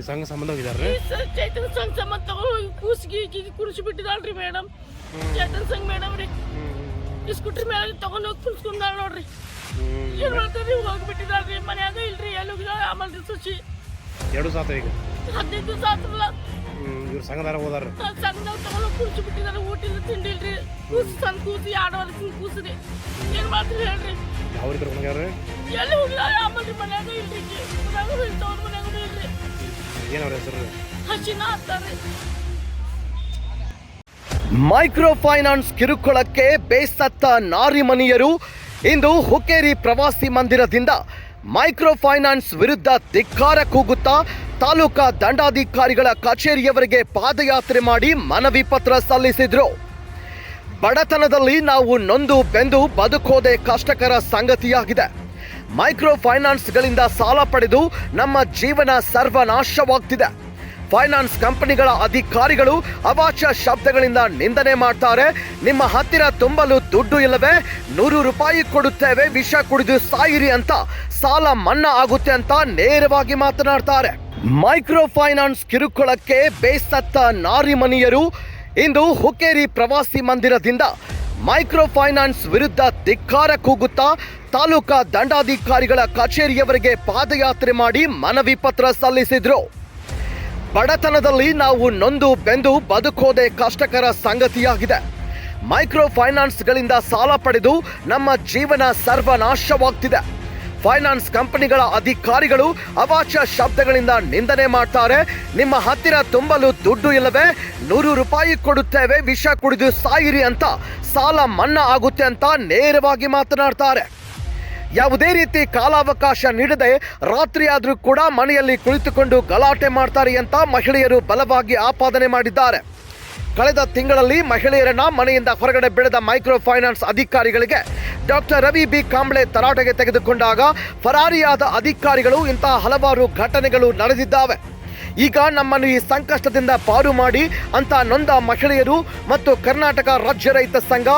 ಈ ಸಂಘ ಸಂಬಂಧ ಹೋಗಿದಾರೆ ಚೈತನ್ಯ ಸಂಘ ಸಂಬಂಧ ತಗೊಂಡು ಕೂಸಿಗೆ ಕುಡಿಸಿ ಬಿಟ್ಟಿದಾಳ್ರಿ ಮೇಡಮ್. ಚೈತನ್ಯ ಸಂಘ ಮೇಡಮ್ ರೀ. ಈ ಸ್ಕೂಟ್ರಿ ಮೇಲೆ ತಗೊಂಡು ಹೋಗಿ ಕುಣಿಸ್ಕೊಂಡಾಳ ನೋಡ್ರಿ. ಏನ್ ಮಾಡ್ತಾರ್ರಿ ಹೋಗ್ಬಿಟ್ಟಿದಾಳ್ರಿ ಮನ್ಯಾಗ ಇಲ್ರಿ ಎಲ್ಲಿ ಹೋಗಿದಾಳ ಆಮೇಲೆ ಸುಚಿ ಎರಡು ಸಾತ ಈಗ? ಹದಿನೈದು ದಿವಸ ಆತಲ್ಲ ಇವ್ರ ಸಂಘದಾರ ಹೋದಾರ. ಸಂಘದಾಗ ತಗೊಂಡು ಹೋಗಿ ಕುಡಿಸಿ ಊಟ ಇಲ್ಲ ತಿಂಡಿ ಇಲ್ರಿ ಕೂಸು ಸಣ್ಣ ಕೂಸಿ ಎರಡು ವರ್ಷದ ಕೂಸ್ರಿ. ಏನ್ ಮಾಡ್ತೀರಿ ಹೇಳ್ರಿ? ಯಾವ ರೀತಿ ಎಲ್ಲಿ ಹೋಗಿದಾಳ ಆಮೇಲೆ ಮನ್ಯಾಗ ಇಲ್ರಿ. ಮನ್ಯಾಗ ಏನವ್ರ ಹೆಸರು? ಮೈಕ್ರೋ ಫೈನಾನ್ಸ್ ಕಿರುಕುಳಕ್ಕೆ ಬೇಸತ್ತ ನಾರಿಮನಿಯರು ಇಂದು ಹುಕ್ಕೇರಿ ಪ್ರವಾಸಿ ಮಂದಿರದಿಂದ ಮೈಕ್ರೋ ಫೈನಾನ್ಸ್ ವಿರುದ್ಧ ಧಿಕ್ಕಾರ ಕೂಗುತ್ತಾ ತಾಲೂಕಾ ದಂಡಾಧಿಕಾರಿಗಳ ಕಚೇರಿಯವರಿಗೆ ಪಾದಯಾತ್ರೆ ಮಾಡಿ ಮನವಿ ಪತ್ರ ಸಲ್ಲಿಸಿದ್ರು. ಬಡತನದಲ್ಲಿ ನಾವು ನೊಂದು ಬೆಂದು ಬದುಕೋದೆ ಕಷ್ಟಕರ ಸಂಗತಿಯಾಗಿದೆ. ಮೈಕ್ರೋ ಫೈನಾನ್ಸ್ಗಳಿಂದ ಸಾಲ ಪಡೆದು ನಮ್ಮ ಜೀವನ ಸರ್ವನಾಶವಾಗ್ತಿದೆ. ಫೈನಾನ್ಸ್ ಕಂಪನಿಗಳ ಅಧಿಕಾರಿಗಳು ಅವಾಚ್ಯ ಶಬ್ದಗಳಿಂದ ನಿಂದನೆ ಮಾಡ್ತಾರೆ. ನಿಮ್ಮ ಹತ್ತಿರ ತುಂಬಲು ದುಡ್ಡು ಇಲ್ಲವೇ? ನೂರು ರೂಪಾಯಿ ಕೊಡುತ್ತೇವೆ, ವಿಷ ಕುಡಿದು ಸಾಯಿರಿ ಅಂತ ಸಾಲ ಮನ್ನಾ ಆಗುತ್ತೆ ಅಂತ ನೇರವಾಗಿ ಮಾತನಾಡ್ತಾರೆ. ಮೈಕ್ರೋ ಫೈನಾನ್ಸ್ ಕಿರುಕುಳಕ್ಕೆ ಬೇಸತ್ತ ನಾರಿಮನಿಯರು ಇಂದು ಹುಕ್ಕೇರಿ ಪ್ರವಾಸಿ ಮಂದಿರದಿಂದ ಮೈಕ್ರೋ ಫೈನಾನ್ಸ್ ವಿರುದ್ಧ ಧಿಕ್ಕಾರ ಕೂಗುತ್ತಾ ತಾಲೂಕಾ ದಂಡಾಧಿಕಾರಿಗಳ ಕಚೇರಿಯವರಿಗೆ ಪಾದಯಾತ್ರೆ ಮಾಡಿ ಮನವಿ ಪತ್ರ ಸಲ್ಲಿಸಿದ್ರು. ಬಡತನದಲ್ಲಿ ನಾವು ನೊಂದು ಬೆಂದು ಬದುಕೋದೆ ಕಷ್ಟಕರ ಸಂಗತಿಯಾಗಿದೆ. ಮೈಕ್ರೋ ಫೈನಾನ್ಸ್ಗಳಿಂದ ಸಾಲ ಪಡೆದು ನಮ್ಮ ಜೀವನ ಸರ್ವನಾಶವಾಗ್ತಿದೆ. ಫೈನಾನ್ಸ್ ಕಂಪನಿಗಳ ಅಧಿಕಾರಿಗಳು ಅವಾಚ್ಯ ಶಬ್ದಗಳಿಂದ ನಿಂದನೆ ಮಾಡ್ತಾರೆ. ನಿಮ್ಮ ಹತ್ತಿರ ತುಂಬಲು ದುಡ್ಡು ಇಲ್ಲವೇ? ನೂರು ರೂಪಾಯಿ ಕೊಡುತ್ತೇವೆ, ವಿಷ ಕುಡಿದು ಸಾಯಿರಿ ಅಂತ. ಸಾಲ ಮನ್ನಾ ಆಗುತ್ತೆ ಅಂತ ನೇರವಾಗಿ ಮಾತನಾಡ್ತಾರೆ. ಯಾವುದೇ ರೀತಿ ಕಾಲಾವಕಾಶ ನೀಡದೆ ರಾತ್ರಿಯಾದರೂ ಕೂಡ ಮನೆಯಲ್ಲಿ ಕುಳಿತುಕೊಂಡು ಗಲಾಟೆ ಮಾಡ್ತಾರೆ ಅಂತ ಮಹಿಳೆಯರು ಬಲವಾಗಿ ಆಪಾದನೆ ಮಾಡಿದ್ದಾರೆ. ಕಳೆದ ತಿಂಗಳಲ್ಲಿ ಮಹಿಳೆಯರನ್ನ ಮನೆಯಿಂದ ಹೊರಗಡೆ ಬೆಳೆದ ಮೈಕ್ರೋ ಫೈನಾನ್ಸ್ ಅಧಿಕಾರಿಗಳಿಗೆ ಡಾಕ್ಟರ್ ರವಿ ಬಿ. ಕಾಂಬ್ಳೆ ತರಾಟೆಗೆ ತೆಗೆದುಕೊಂಡಾಗ ಫರಾರಿಯಾದ ಅಧಿಕಾರಿಗಳು ಇಂತಹ ಹಲವಾರು ಘಟನೆಗಳು ನಡೆದಿದ್ದಾವೆ. ಈಗ ನಮ್ಮನ್ನು ಈ ಸಂಕಷ್ಟದಿಂದ ಪಾರು ಮಾಡಿ ಅಂತ ನೊಂದ ಮಹಿಳೆಯರು ಮತ್ತು ಕರ್ನಾಟಕ ರಾಜ್ಯ ರೈತ ಸಂಘ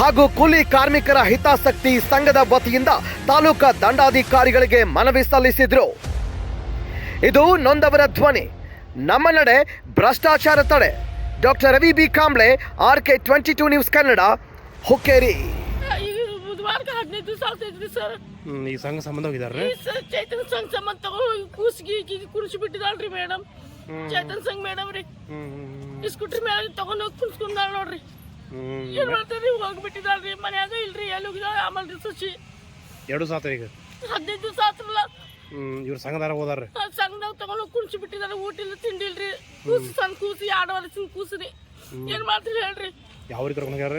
ಹಾಗೂ ಕೂಲಿ ಕಾರ್ಮಿಕರ ಹಿತಾಸಕ್ತಿ ಸಂಘದ ವತಿಯಿಂದ ತಾಲೂಕ ದಂಡಾಧಿಕಾರಿಗಳಿಗೆ ಮನವಿ ಸಲ್ಲಿಸಿದ್ರು. ಇದು ನೊಂದವರ ಧ್ವನಿ. ನಮ್ಮ ನಡೆ ಭ್ರಷ್ಟಾಚಾರ ತಡೆ. Doctor Ravi B. Kamble, R K twenty two news Kannada, Hukkeri. ಬುಧವಾರಕ್ಕೆ ಹದಿನೈದು ದಿವಸ ಆಗ್ತೈತ್ರಿ ಸರ್. ಹ್ಮ್, ಈ ಸಂಘ ಸಂಬಂಧ ಹೋಗಿದಾರೆ ಈ ಸರ್ ಚೈತನ್ಯ ಸಂಘ ಸಂಬಂಧ ತಗೊಂಡು ಕೂಸಿಗೆ ಈಗ ಕುಡಿಸಿ ಬಿಟ್ಟಿದಾಳ್ರಿ ಮೇಡಮ್. ಚೈತನ್ಯ ಸಂಘ ಮೇಡಮ್ ರೀ. ಈ ಸ್ಕೂಟ್ರಿ ಮೇಲೆ ತಗೊಂಡು ಹೋಗಿ ಕುಣಿಸ್ಕೊಂಡಾಳ ನೋಡ್ರಿ. ಏನ್ ಮಾಡ್ತಾರ್ರಿ ಹೋಗ್ಬಿಟ್ಟಿದಾಳ್ರಿ. ಮನ್ಯಾಗ ಇಲ್ರಿ ಎಲ್ಲಿ ಹೋಗಿದಾಳ ಆಮೇಲೆ ಸುಚಿ ಎರಡು ಸಾತ ಈಗ? ಹದಿನೈದು ದಿವಸ ಆತ್ರಲ್ಲ. ಹ್ಮ್, ಇವ್ರ ಸಂಘದಾರ ಹೋದಾರ ಸಂಘದಾಗ ತಗೊಂಡು ಹೋಗಿ ಕುಣಿಸಿ ಬಿಟ್ಟಿದಾರೆ ಊಟಿಲ್ಲ ತಿಂಡಿ ಇಲ್ರಿ ಕೂಸು ಸಣ್ಣ ಕೂಸಿ ಎರಡು ವರ್ಷದ ಕೂಸ್ರಿ. ಏನ್ ಮಾಡ್ತೀರಿ ಹೇಳ್ರಿ. ಯಾವ ರೀತಿ ಹೋಗ್ಯಾರ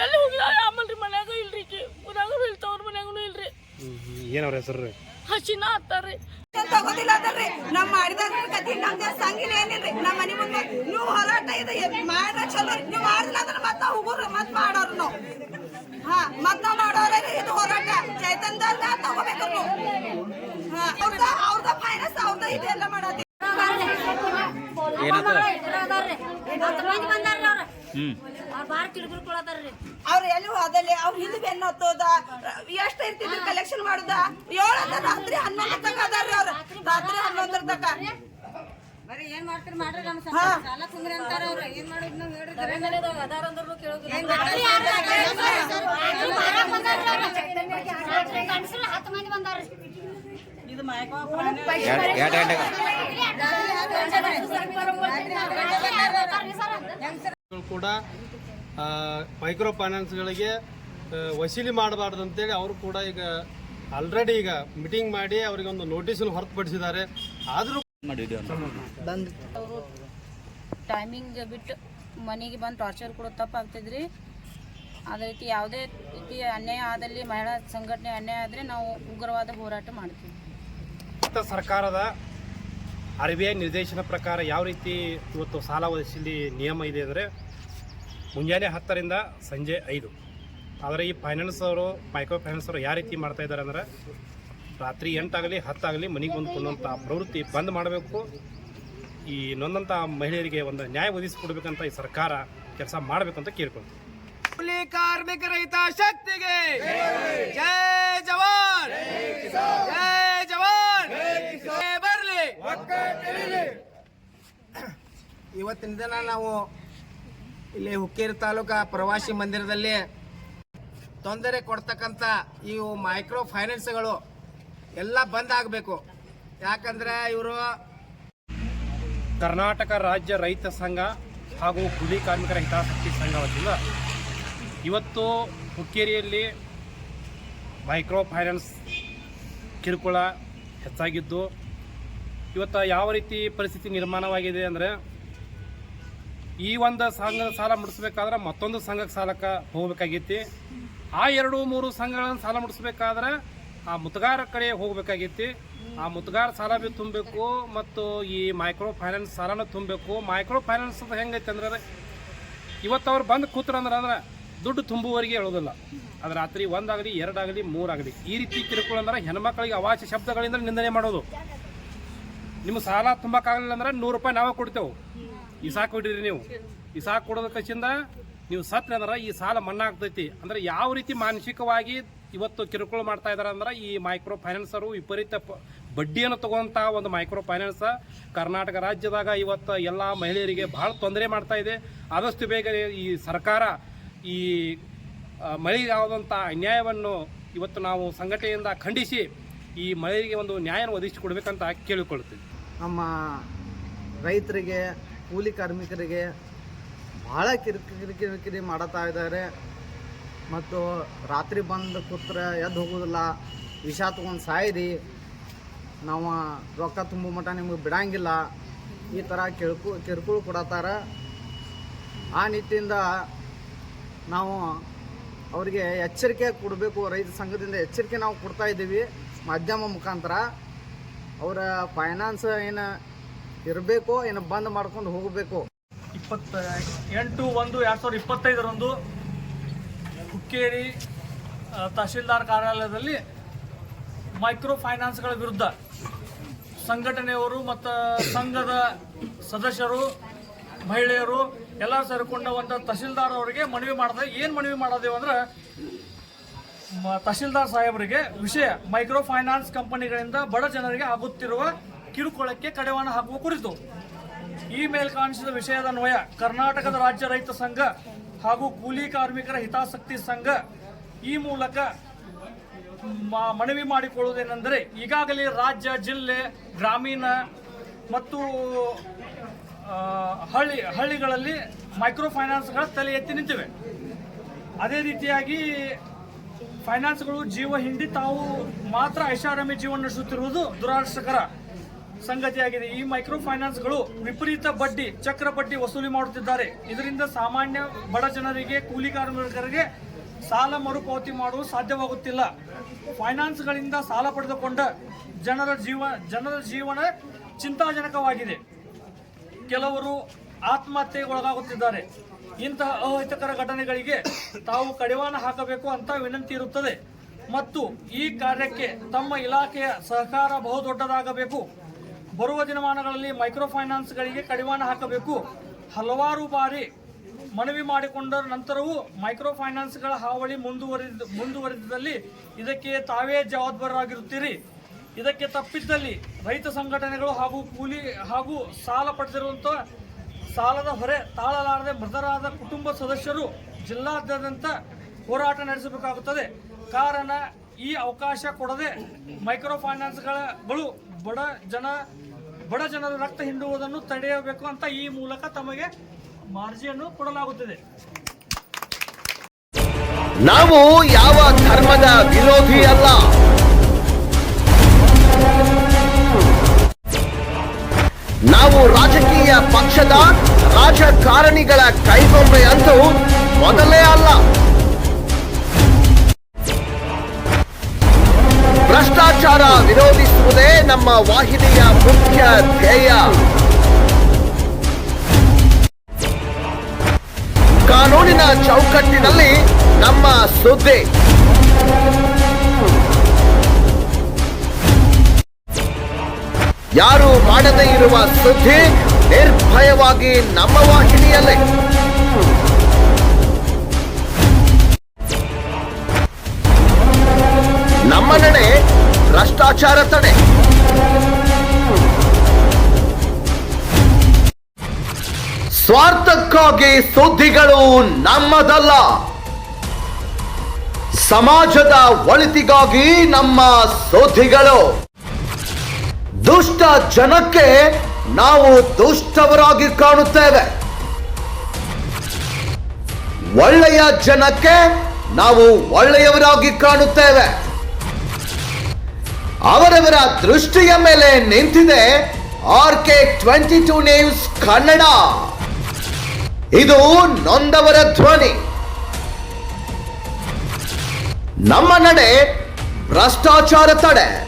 ಎಲ್ಲಿ ಹೋಗಿದಾಳ ಆಮೇಲೆ ಮನ್ಯಾಗ ಇಲ್ರಿ ಮನ್ಯಾಗ ಇಲ್ತವ್ರ ಮನ್ಯಾಗೂ ಇಲ್ರಿ ಏನವ್ರ ಹೆಸರು ಹಸಿನ ಅಂತಾರ್ರಿ ತಗೋದಿಲ್ಲ ಅದಲ್ರಿ ನಾವ್ ಮಾಡಿದ ಕತಿ ನಮ್ದೇ ಸಂಗಿನ ಏನಿಲ್ರಿ ನಮ್ಮ ಮನಿ ಮುಂದೆ ನೀವು ಹೋರಾಟ ಇದು ಮಾಡ್ರ ಚಲೋ ರೀ. ನೀವು ಮಾಡಿಲ್ಲ ಅಂದ್ರೆ ಮತ್ತ ಹೋಗೋರು ಮತ್ ಮಾಡೋರು ನಾವು ಹಾ ಮತ್ ನಾವ್ ಮಾಡೋರೇ ಇದು ಹೋರಾಟ ಚೈತನ್ಯದಾಗ ತಗೋಬೇಕು ನೀವು ಹಾ ಅವ್ರದ ಅವ್ರದ ಫೈನಾನ್ಸ್ ಅವ್ರದ ಇದೆಲ್ಲ ಮಾಡೋದು ಅವ್ರು ಎಲ್ಲಿ ಹೋದಲ್ಲಿ? ಅವ್ರು ಹಿಂದೆ ಬೆನ್ನ ಹತ್ತೋದ? ಎಷ್ಟು ಇರ್ತಿದ್ರು ಕಲೆಕ್ಷನ್ ಮಾಡುದ? ರಾತ್ರಿ ಹನ್ನೊಂದು ತಕ ಅದಾರ್ರಿ ಅವ್ರು. ರಾತ್ರಿ ಹನ್ನೊಂದರ ತಕ ಬರೀ ಏನ್ ಮಾಡ್ತೀರಿ ಮಾಡ್ರಿ ನಮ್ ಹಾ. ಸಾಲ ತುಂಬ್ರಿ ಅಂತಾರ ಅವ್ರ. ಏನ್ ಮಾಡೋದ್ ನಾವ್ ಹೇಳ್ರಿ ಕೂಡ ಆ, ಮೈಕ್ರೋ ಫೈನಾನ್ಸ್ಗಳಿಗೆ ವಸೂಲಿ ಮಾಡಬಾರ್ದು ಅಂತೇಳಿ ಅವರು ಕೂಡ ಈಗ ಆಲ್ರೆಡಿ ಈಗ ಮೀಟಿಂಗ್ ಮಾಡಿ ಅವರಿಗೆ ಒಂದು ನೋಟಿಸ್ ಹೊರತುಪಡಿಸಿದ್ದಾರೆ. ಆದರೂ ಅವರು ಟೈಮಿಂಗ್ ಬಿಟ್ಟು ಮನೆಗೆ ಬಂದು ಟಾರ್ಚರ್ ಕೊಡೋದು ತಪ್ಪಾಗ್ತಿದ್ರಿ. ಅದೇ ರೀತಿ ಯಾವುದೇ ರೀತಿ ಅನ್ಯಾಯ ಆದಲ್ಲಿ ಮಹಿಳಾ ಸಂಘಟನೆ ಅನ್ಯಾಯ ಆದರೆ ನಾವು ಉಗ್ರವಾದ ಹೋರಾಟ ಮಾಡ್ತೀವಿ. ಸರ್ಕಾರದ ಆರ್ ಬಿ ಐ ನಿರ್ದೇಶನ ಪ್ರಕಾರ ಯಾವ ರೀತಿ ಇವತ್ತು ಸಾಲ ವಸೂಲಿ ನಿಯಮ ಇದೆ ಅಂದರೆ ಮುಂಜಾನೆ ಹತ್ತರಿಂದ ಸಂಜೆ ಐದು. ಆದರೆ ಈ ಫೈನಾನ್ಸ್ ಅವರು ಮೈಕ್ರೋ ಫೈನಾನ್ಸ್ ಅವರು ಯಾವ ರೀತಿ ಮಾಡ್ತಾ ಇದ್ದಾರೆ ಅಂದರೆ ರಾತ್ರಿ ಎಂಟಾಗಲಿ ಹತ್ತಾಗಲಿ ಮನೆಗೆ ಬಂದು ಕೊಂಡಂಥ ಪ್ರವೃತ್ತಿ ಬಂದ್ ಮಾಡಬೇಕು. ಈ ನೊಂದಂಥ ಮಹಿಳೆಯರಿಗೆ ಒಂದು ನ್ಯಾಯ ಒದಗಿಸಿಕೊಡ್ಬೇಕಂತ ಈ ಸರ್ಕಾರ ಕೆಲಸ ಮಾಡಬೇಕು ಅಂತ ಕೇಳ್ಕೊಳ್ತೀವಿ ಕೂಲಿ ಕಾರ್ಮಿಕರ ಶಕ್ತಿಗೆ ಜೈ ಜವಾನ್! ಜೈ ಜವಾನ್! ಜೈ ಬರ್ಲಿ! ಇವತ್ತಿನ ದಿನ ನಾವು ಇಲ್ಲಿ ಹುಕ್ಕೇರಿ ತಾಲೂಕಾ ಪ್ರವಾಸಿ ಮಂದಿರದಲ್ಲಿ ತೊಂದರೆ ಕೊಡ್ತಕ್ಕಂಥ ಈ ಮೈಕ್ರೋ ಫೈನಾನ್ಸ್ಗಳು ಎಲ್ಲ ಬಂದ್ ಆಗಬೇಕು. ಯಾಕಂದ್ರೆ ಇವರು ಕರ್ನಾಟಕ ರಾಜ್ಯ ರೈತ ಸಂಘ ಹಾಗೂ ಕೂಲಿ ಕಾರ್ಮಿಕರ ಹಿತಾಸಕ್ತಿ ಸಂಘ ವತಿಯಿಂದ ಇವತ್ತು ಹುಕ್ಕೇರಿಯಲ್ಲಿ ಮೈಕ್ರೋ ಫೈನಾನ್ಸ್ ಕಿರುಕುಳ ಹೆಚ್ಚಾಗಿದ್ದು, ಇವತ್ತು ಯಾವ ರೀತಿ ಪರಿಸ್ಥಿತಿ ನಿರ್ಮಾಣವಾಗಿದೆ ಅಂದರೆ ಈ ಒಂದು ಸಂಘದ ಸಾಲ ಮುಡಿಸ್ಬೇಕಾದ್ರೆ ಮತ್ತೊಂದು ಸಂಘಕ್ಕೆ ಸಾಲಕ್ಕೆ ಹೋಗ್ಬೇಕಾಗೈತಿ. ಆ ಎರಡು ಮೂರು ಸಂಘಗಳನ್ನು ಸಾಲ ಮುಡಿಸ್ಬೇಕಾದ್ರೆ ಆ ಮುತ್ಗಾರ ಕಡೆ ಹೋಗ್ಬೇಕಾಗೈತಿ. ಆ ಮುತ್ಗಾರ ಸಾಲ ಬಿ ತುಂಬಬೇಕು ಮತ್ತು ಈ ಮೈಕ್ರೋ ಫೈನಾನ್ಸ್ ಸಾಲನ ತುಂಬಬೇಕು. ಮೈಕ್ರೋ ಫೈನಾನ್ಸ್ ಹೆಂಗೈತೆ ಅಂದ್ರೆ ಇವತ್ತು ಅವ್ರು ಬಂದು ಕೂತ್ರ ಅಂದ್ರೆ ದುಡ್ಡು ತುಂಬುವವರೆಗೆ ಹೇಳೋದಿಲ್ಲ. ಅದು ರಾತ್ರಿ ಒಂದಾಗಲಿ, ಎರಡಾಗಲಿ, ಮೂರಾಗಲಿ. ಈ ರೀತಿ ಕಿರುಕುಳ ಅಂದ್ರೆ ಹೆಣ್ಮಕ್ಳಿಗೆ ಅವಾಚ್ಯ ಶಬ್ದಗಳಿಂದ ನಿಂದನೆ ಮಾಡೋದು. ನಿಮ್ಮ ಸಾಲ ತುಂಬಕ್ಕಾಗಲಿಲ್ಲ ಅಂದ್ರೆ ನೂರು ರೂಪಾಯಿ ನಾವೇ ಕೊಡ್ತೇವೆ. ಇಸಾಕ್ ಕೊಡಿರಿ ನೀವು. ಇಸಾಕ್ ಕೊಡೋದ ಕಚಿಂದ ನೀವು ಸತ್ರೆ ಅಂದ್ರೆ ಈ ಸಾಲ ಮನ್ನಾ ಆಗ್ತೈತಿ ಅಂದ್ರೆ ಯಾವ ರೀತಿ ಮಾನಸಿಕವಾಗಿ ಇವತ್ತು ಕಿರುಕುಳ ಮಾಡ್ತಾ ಇದಾರೆ ಅಂದ್ರೆ ಈ ಮೈಕ್ರೋ ಫೈನಾನ್ಸರು ವಿಪರೀತ ಬಡ್ಡಿಯನ್ನು ತಗೊಂತ ಒಂದು ಮೈಕ್ರೋ ಫೈನಾನ್ಸ್ ಕರ್ನಾಟಕ ರಾಜ್ಯದಾಗ ಇವತ್ತು ಎಲ್ಲ ಮಹಿಳೆಯರಿಗೆ ಬಹಳ ತೊಂದರೆ ಮಾಡ್ತಾ ಇದೆ. ಆದಷ್ಟು ಬೇಗ ಈ ಸರ್ಕಾರ ಈ ಮಹಿಳೆಗೆ ಆದಂಥ ಅನ್ಯಾಯವನ್ನು ಇವತ್ತು ನಾವು ಸಂಘಟನೆಯಿಂದ ಖಂಡಿಸಿ ಈ ಮಹಿಳೆಗೆ ಒಂದು ನ್ಯಾಯವನ್ನು ಒದಗಿಸಿಕೊಡ್ಬೇಕಂತ ಕೇಳಿಕೊಳ್ತೀವಿ ನಮ್ಮ ರೈತರಿಗೆ ಕೂಲಿ ಕಾರ್ಮಿಕರಿಗೆ ಭಾಳ ಕಿರಿಕಿರಿ ಕಿರಿಕಿರಿ ಮಾಡುತ್ತಾ ಇದ್ದಾರೆ. ಮತ್ತು ರಾತ್ರಿ ಬಂದು ಕೂತ್ರೆ ಎದ್ದು ಹೋಗೋದಿಲ್ಲ. ವಿಷ ತೊಗೊಂಡು ಸಾಯಿರಿ. ನಾವು ರೊಕ್ಕ ತುಂಬ ಮಟ್ಟ ನಿಮಗೆ ಬಿಡಂಗಿಲ್ಲ. ಈ ಥರ ಕಿರ್ಕು, ಕಿರುಕುಳು ಕೊಡತ್ತಾರೆ. ಆ ನಿಟ್ಟಿಂದ ನಾವು ಅವರಿಗೆ ಎಚ್ಚರಿಕೆ ಕೊಡಬೇಕು. ರೈತ ಸಂಘದಿಂದ ಎಚ್ಚರಿಕೆ ನಾವು ಕೊಡ್ತಾ ಇದ್ದೀವಿ. ಮಾಧ್ಯಮ ಮುಖಾಂತರ. ಅವರ ಫೈನಾನ್ಸ್ ಏನು ಇರಬೇಕು, ಏನು ಬಂದ್ ಮಾಡ್ಕೊಂಡು ಹೋಗಬೇಕು. ಇಪ್ಪತ್ತ ಎಂಟು ಒಂದು ಎರಡು ಸಾವಿರದ ಇಪ್ಪತ್ತೈದರಂದು ಹುಕ್ಕೇರಿ ತಹಶೀಲ್ದಾರ್ ಕಾರ್ಯಾಲಯದಲ್ಲಿ ಮೈಕ್ರೋ ಫೈನಾನ್ಸ್ಗಳ ವಿರುದ್ಧ ಸಂಘಟನೆಯವರು ಮತ್ತು ಸಂಘದ ಸದಸ್ಯರು, ಮಹಿಳೆಯರು ಎಲ್ಲ ಸೇರಿಕೊಂಡವಂಥ ತಹಶೀಲ್ದಾರ್ ಅವರಿಗೆ ಮನವಿ ಮಾಡಿದೆ. ಏನು ಮನವಿ ಮಾಡಿದೆವು ಅಂದ್ರೆ ತಹಶೀಲ್ದಾರ್ ಸಾಹೇಬರಿಗೆ ವಿಷಯ ಮೈಕ್ರೋ ಫೈನಾನ್ಸ್ ಕಂಪನಿಗಳಿಂದ ಬಡ ಜನರಿಗೆ ಆಗುತ್ತಿರುವ ಕಿರುಕುಳಕ್ಕೆ ಕಡಿವಾಣ ಹಾಕುವ ಕುರಿತು ಈ ಮೇಲ್ಕಾಣಿಸಿದ ವಿಷಯದ ನೋಯ ಕರ್ನಾಟಕದ ರಾಜ್ಯ ರೈತ ಸಂಘ ಹಾಗೂ ಕೂಲಿ ಕಾರ್ಮಿಕರ ಹಿತಾಸಕ್ತಿ ಸಂಘ ಈ ಮೂಲಕ ಮನವಿ ಮಾಡಿಕೊಳ್ಳುವುದೇನೆಂದರೆ ಈಗಾಗಲೇ ರಾಜ್ಯ, ಜಿಲ್ಲೆ, ಗ್ರಾಮೀಣ ಮತ್ತು ಹಳ್ಳಿ, ಹಳ್ಳಿಗಳಲ್ಲಿ ಮೈಕ್ರೋ ಫೈನಾನ್ಸ್ಗಳ ತಲೆ ಎತ್ತಿ ನಿಂತಿವೆ. ಅದೇ ರೀತಿಯಾಗಿ ಫೈನಾನ್ಸ್ಗಳು ಜೀವ ಹಿಂಡಿ ತಾವು ಮಾತ್ರ ಐಷಾರಾಮಿ ಜೀವನ ನಡೆಸುತ್ತಿರುವುದು ದುರಾದೃಷ್ಟಕರ ಸಂಗತಿಯಾಗಿದೆ. ಈ ಮೈಕ್ರೋ ಫೈನಾನ್ಸ್ಗಳು ವಿಪರೀತ ಬಡ್ಡಿ, ಚಕ್ರ ಬಡ್ಡಿ ವಸೂಲಿ ಮಾಡುತ್ತಿದ್ದಾರೆ. ಇದರಿಂದ ಸಾಮಾನ್ಯ ಬಡ ಜನರಿಗೆ, ಕೂಲಿ ಕಾರ್ಮಿಕರಿಗೆ ಸಾಲ ಮರುಪಾವತಿ ಮಾಡಲು ಸಾಧ್ಯವಾಗುತ್ತಿಲ್ಲ. ಫೈನಾನ್ಸ್ಗಳಿಂದ ಸಾಲ ಪಡೆದುಕೊಂಡ ಜನರ ಜೀವ, ಜನರ ಜೀವನ ಚಿಂತಾಜನಕವಾಗಿದೆ. ಕೆಲವರು ಆತ್ಮಹತ್ಯೆಗೊಳಗಾಗುತ್ತಿದ್ದಾರೆ. ಇಂತಹ ಅಹಿತಕರ ಘಟನೆಗಳಿಗೆ ತಾವು ಕಡಿವಾಣ ಹಾಕಬೇಕು ಅಂತ ವಿನಂತಿ ಇರುತ್ತದೆ. ಮತ್ತು ಈ ಕಾರ್ಯಕ್ಕೆ ತಮ್ಮ ಇಲಾಖೆಯ ಸಹಕಾರ ಬಹುದೊಡ್ಡದಾಗಬೇಕು. ಬರುವ ದಿನಮಾನಗಳಲ್ಲಿ ಮೈಕ್ರೋ ಫೈನಾನ್ಸ್ಗಳಿಗೆ ಕಡಿವಾಣ ಹಾಕಬೇಕು. ಹಲವಾರು ಬಾರಿ ಮನವಿ ಮಾಡಿಕೊಂಡ ನಂತರವೂ ಮೈಕ್ರೋ ಫೈನಾನ್ಸ್ಗಳ ಹಾವಳಿ ಮುಂದುವರಿದ ಮುಂದುವರಿದಲ್ಲಿ ಇದಕ್ಕೆ ತಾವೇ ಜವಾಬ್ದಾರರಾಗಿರುತ್ತೀರಿ. ಇದಕ್ಕೆ ತಪ್ಪಿದ್ದಲ್ಲಿ ರೈತ ಸಂಘಟನೆಗಳು ಹಾಗೂ ಕೂಲಿ ಹಾಗೂ ಸಾಲ ಪಡೆದಿರುವಂಥ ಸಾಲದ ಹೊರೆ ತಾಳಲಾರದೆ ಮೃತರಾದ ಕುಟುಂಬ ಸದಸ್ಯರು ಜಿಲ್ಲಾದ್ಯಂತ ಹೋರಾಟ ನಡೆಸಬೇಕಾಗುತ್ತದೆ. ಕಾರಣ ಈ ಅವಕಾಶ ಕೊಡದೆ ಮೈಕ್ರೋ ಬಳು ಬಡ ಜನ ಬಡ ಜನರ ರಕ್ತ ಹಿಂಡುವುದನ್ನು ತಡೆಯಬೇಕು ಅಂತ ಈ ಮೂಲಕ ತಮಗೆ ಮಾರ್ಜಿಯನ್ನು ಕೊಡಲಾಗುತ್ತದೆ. ನಾವು ಯಾವ ಧರ್ಮದ ವಿರೋಧಿ ಅಲ್ಲ. ನಾವು ರಾಜಕೀಯ ಪಕ್ಷದ ರಾಜಕಾರಣಿಗಳ ಕೈಗೊಂಬೆ ಅಂತೂ ಮೊದಲೇ ಅಲ್ಲ. ಭ್ರಷ್ಟಾಚಾರ ವಿರೋಧಿಸುವುದೇ ನಮ್ಮ ವಾಹಿನಿಯ ಮುಖ್ಯ ಧ್ಯೇಯ. ಕಾನೂನಿನ ಚೌಕಟ್ಟಿನಲ್ಲಿ ನಮ್ಮ ಸುದ್ದಿ. ಯಾರು ಮಾಡದೇ ಇರುವ ಸುದ್ದಿ ನಿರ್ಭಯವಾಗಿ ನಮ್ಮ ವಾಹಿನಿಯಲ್ಲೇ. ಭ್ರಷ್ಟಾಚಾರ ತಡೆ. ಸ್ವಾರ್ಥಕ್ಕಾಗಿ ಸುದ್ದಿಗಳು ನಮ್ಮದಲ್ಲ. ಸಮಾಜದ ಒಳಿತಿಗಾಗಿ ನಮ್ಮ ಸುದ್ದಿಗಳು. ದುಷ್ಟ ಜನಕ್ಕೆ ನಾವು ದುಷ್ಟವರಾಗಿ ಕಾಣುತ್ತೇವೆ. ಒಳ್ಳೆಯ ಜನಕ್ಕೆ ನಾವು ಒಳ್ಳೆಯವರಾಗಿ ಕಾಣುತ್ತೇವೆ. ಅವರವರ ದೃಷ್ಟಿಯ ಮೇಲೆ ನಿಂತಿದೆ R K twenty two news Kannada. ಇದು ನೊಂದವರ ಧ್ವನಿ. ನಮ್ಮ ನಡೆ ಭ್ರಷ್ಟಾಚಾರ ತಡೆ.